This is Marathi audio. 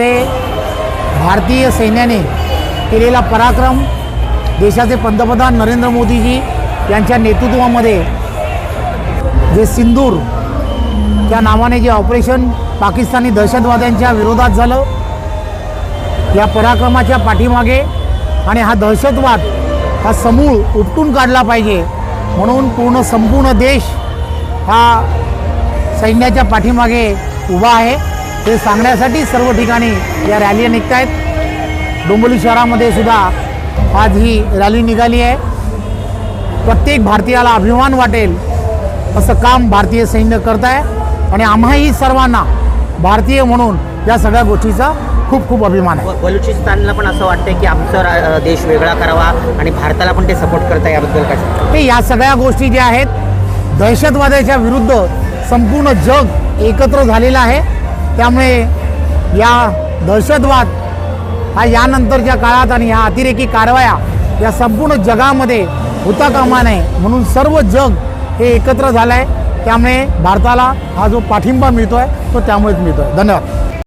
ते भारतीय सैन्याने केलेला पराक्रम देशाचे पंतप्रधान नरेंद्र मोदीजी यांच्या नेतृत्वामध्ये जे सिंदूर त्या नावाने जे ऑपरेशन पाकिस्तानी दहशतवाद्यांच्या विरोधात झालं या पराक्रमाच्या पाठीमागे आणि हा दहशतवाद हा समूळ उपटून काढला पाहिजे म्हणून पूर्ण संपूर्ण देश हा सैन्याच्या पाठीमागे उभा आहे. ते सांगण्यासाठी सर्व ठिकाणी या रॅली निघत आहेत डोंबिवली शहरामध्ये सुद्धा आज ही रॅली निघाली आहे. प्रत्येक भारतीयाला अभिमान वाटेल असं काम भारतीय सैन्य करत आहे आणि आम्हाही सर्वांना भारतीय म्हणून या सगळ्या गोष्टीचा खूप खूप अभिमान आहे. बलुचिस्तानला पण असं वाटतंय की आमचा देश वेगळा करावा आणि भारताला पण ते सपोर्ट करता याबद्दल काय? ते या सगळ्या गोष्टी ज्या आहेत दहशतवादाच्या विरुद्ध संपूर्ण जग एकत्र झालेलं आहे. त्यामुळे या दहशतवाद हा यानंतरच्या काळात आणि ह्या अतिरेकी कारवाया या संपूर्ण जगामध्ये होता कामा नये म्हणून सर्व जग हे एकत्र झालं आहे त्यामुळे भारताला हा जो पाठिंबा मिळतो आहे तो त्यामुळेच मिळतो आहे धन्यवाद.